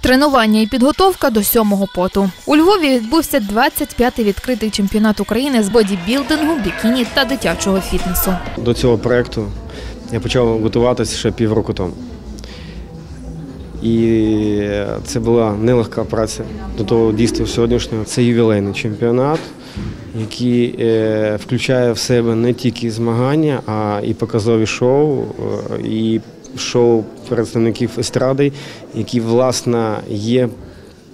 Тренування і підготовка до сьомого поту. У Львові відбувся 25-й відкритий чемпіонат України з бодібілдингу, бікіні та дитячого фітнесу. До цього проєкту я почав готуватися ще півроку тому. І це була нелегка праця до того дійства сьогоднішнього. Це ювілейний чемпіонат, який е, включає в себе не тільки змагання, а і показові шоу, е, і шоу представників естради, які, власне, є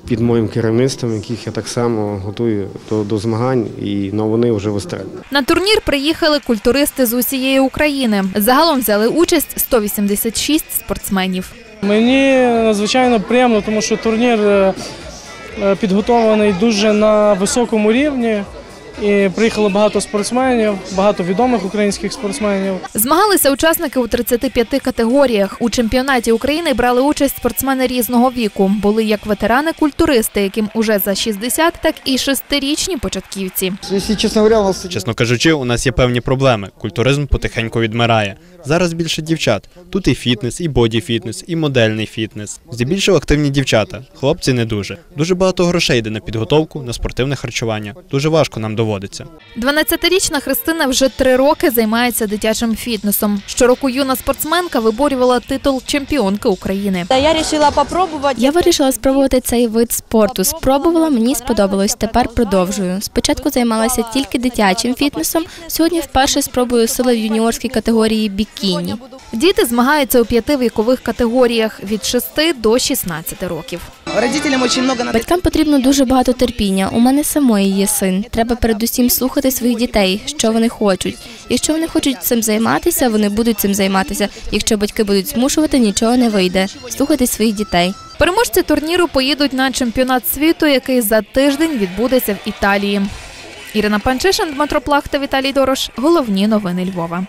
під моїм керівництвом, яких я так само готую до, до змагань, і ну, вони вже в естраді. На турнір приїхали культуристи з усієї України. Загалом взяли участь 186 спортсменів. Мені надзвичайно приємно, тому що турнір е, е, підготований дуже на високому рівні. І приїхало багато спортсменів, багато відомих українських спортсменів. Змагалися учасники у 35 категоріях. У чемпіонаті України брали участь спортсмени різного віку. Були як ветерани-культуристи, яким уже за 60, так і шестирічні початківці. Чесно кажучи, у нас є певні проблеми. Культуризм потихеньку відмирає. Зараз більше дівчат. Тут і фітнес, і боді-фітнес, і модельний фітнес. Здебільшого активні дівчата. Хлопці не дуже. Дуже багато грошей йде на підготовку, на спортивне харчування. Дуже важко нам доводиться. 12-річна Христина вже три роки займається дитячим фітнесом. Щороку юна спортсменка виборювала титул чемпіонки України. Я вирішила попробувати. Я вирішила спробувати цей вид спорту. Спробувала, мені сподобалось. Тепер продовжую. Спочатку займалася тільки дитячим фітнесом. Сьогодні вперше спробую сили в юніорській категорії бікіні. Діти змагаються у п'яти вікових категоріях від 6 до 16 років. Родителям дуже много надо. Батькам потрібно дуже багато терпіння. У мене самої є син. Треба передусім слухати своїх дітей, що вони хочуть. Якщо вони хочуть цим займатися, вони будуть цим займатися. Якщо батьки будуть змушувати, нічого не вийде. Слухайте своїх дітей. Переможці турніру поїдуть на чемпіонат світу, який за тиждень відбудеться в Італії. Ірина Панчишин, Дмитро Плах та Віталій Дорош. Головні новини Львова.